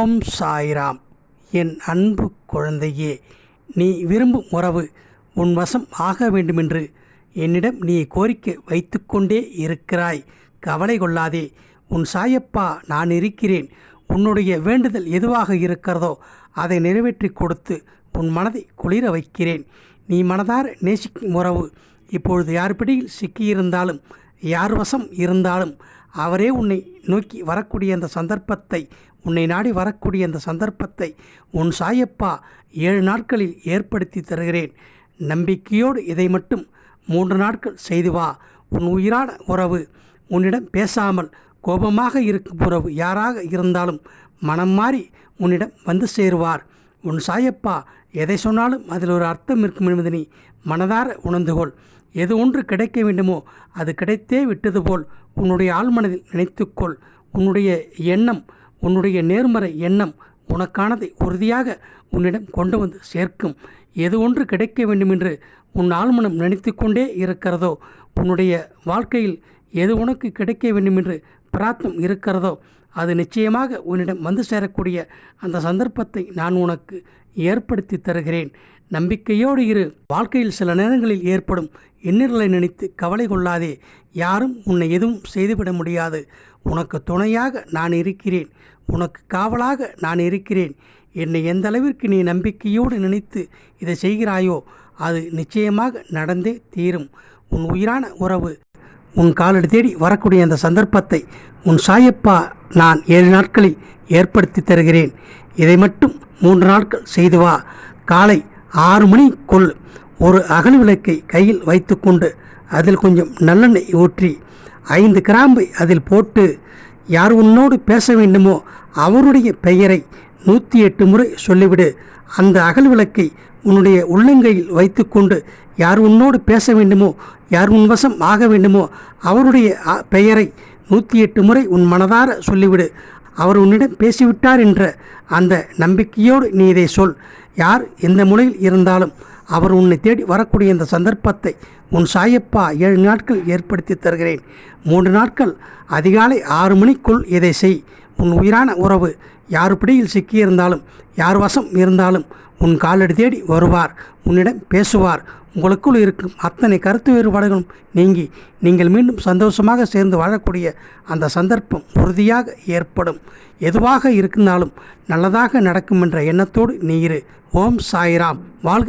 ஓம் சாய்ராம். என் அன்பு குழந்தையே நீ விரும்பும் உறவு உன் வசம் ஆக வேண்டுமென்று என்னிடம் நீ கோரிக்கை வைத்துக்கொண்டே இருக்கிறாய். கவலை கொள்ளாதே உன் சாயப்பா நான் இருக்கிறேன். உன்னுடைய வேண்டுதல் எதுவாக இருக்கிறதோ அதை நிறைவேற்றி கொடுத்து உன் மனதை குளிர வைக்கிறேன். நீ மனதார நேசிக்கும் உறவு இப்பொழுது யார் பிடியில் சிக்கியிருந்தாலும் யார் வசம் இருந்தாலும் அவரே உன்னை நோக்கி வரக்கூடிய அந்த சந்தர்ப்பத்தை உன்னை நாடி வரக்கூடிய அந்த சந்தர்ப்பத்தை உன் சாயப்பா ஏழு நாட்களில் ஏற்படுத்தி தருகிறேன். நம்பிக்கையோடு இதை மட்டும் மூன்று நாட்கள் செய்து வா. உன் உயிரான உறவு உன்னிடம் பேசாமல் கோபமாக இருக்கும் உறவு யாராக இருந்தாலும் மனம் மாறி உன்னிடம் வந்து சேருவார். உன் சாயப்பா எதை சொன்னாலும் அதில் ஒரு அர்த்தம் இருக்கும் என்பதனை நீ மனதார உணர்ந்துகொள் எது ஒன்று கிடைக்க வேண்டுமோ அது கிடைத்தே விட்டது போல் உன்னுடைய ஆழ்மனதில் நினைத்துக்கொள். உன்னுடைய எண்ணம் உன்னுடைய நேர்மறை எண்ணம் உனக்கானதை உறுதியாக உன்னிடம் கொண்டு வந்து சேர்க்கும். எது ஒன்று கிடைக்க வேண்டுமென்று உன் ஆழ்மனம் நினைத்து கொண்டே இருக்கிறதோ உன்னுடைய வாழ்க்கையில் எது உனக்கு கிடைக்க வேண்டுமென்று பிரார்த்தம் இருக்கிறதோ அது நிச்சயமாக உன்னிடம் வந்து சேரக்கூடிய அந்த சந்தர்ப்பத்தை நான் உனக்கு ஏற்படுத்தி தருகிறேன். நம்பிக்கையோடு இரு. வாழ்க்கையில் சில நேரங்களில் ஏற்படும் எண்ணிர்களை நினைத்து கவலை கொள்ளாதே. யாரும் உன்னை எதுவும் செய்துவிட முடியாது. உனக்கு துணையாக நான் இருக்கிறேன். உனக்கு காவலாக நான் இருக்கிறேன். என்னை எந்த அளவிற்கு நீ நம்பிக்கையோடு நினைத்து இதை செய்கிறாயோ அது நிச்சயமாக நடந்தே தீரும். உன் உயிரான உறவு உன் காலடி தேடி வரக்கூடிய அந்த சந்தர்ப்பத்தை உன் சாயப்பா நான் ஏழு நாட்களில் ஏற்படுத்தி தருகிறேன். இதை மட்டும் மூன்று நாட்கள் செய்து வா. காலை ஆறு மணிக்குள் ஒரு அகல் விளக்கை கையில் வைத்துக்கொண்டு அதில் கொஞ்சம் நல்லெண்ணெய் ஊற்றி ஐந்து கிராம்பை அதில் போட்டு யார் உன்னோடு பேச வேண்டுமோ அவருடைய பெயரை நூற்றி எட்டு முறை சொல்லிவிடு. அந்த அகல் விளக்கை உன்னுடைய உள்ளங்கையில் வைத்துக்கொண்டு யார் உன்னோடு பேச வேண்டுமோ யார் உன் வசம் ஆக வேண்டுமோ அவருடைய அ- பெயரை நூற்றி எட்டு முறை உன் மனதார சொல்லிவிடு. அவர் உன்னிடம் பேசிவிட்டார் என்ற அந்த நம்பிக்கையோடு நீ இதை சொல். யார் எந்த முனையில் இருந்தாலும் அவர் உன்னை தேடி வரக்கூடிய இந்த சந்தர்ப்பத்தை உன் சாயப்பா ஏழு நாட்கள் ஏற்படுத்தி தருகிறேன். மூன்று நாட்கள் அதிகாலை ஆறு மணிக்குள் இதை செய். உன் உயிரான உறவு யார் பிடியில் சிக்கியிருந்தாலும் யார் வசம் இருந்தாலும் உன் காலடி தேடி வருவார் உன்னிடம் பேசுவார். உங்களுக்குள் இருக்கும் அத்தனை கருத்து வேறுபாடுகளும் நீங்கி நீங்கள் மீண்டும் சந்தோஷமாக சேர்ந்து வாழக்கூடிய அந்த சந்தர்ப்பம் உறுதியாக ஏற்படும். எதுவாக இருந்தாலும் நல்லதாக நடக்கும் என்ற எண்ணத்தோடு நீ இரு. ஓம் சாய்ராம். வாழ்க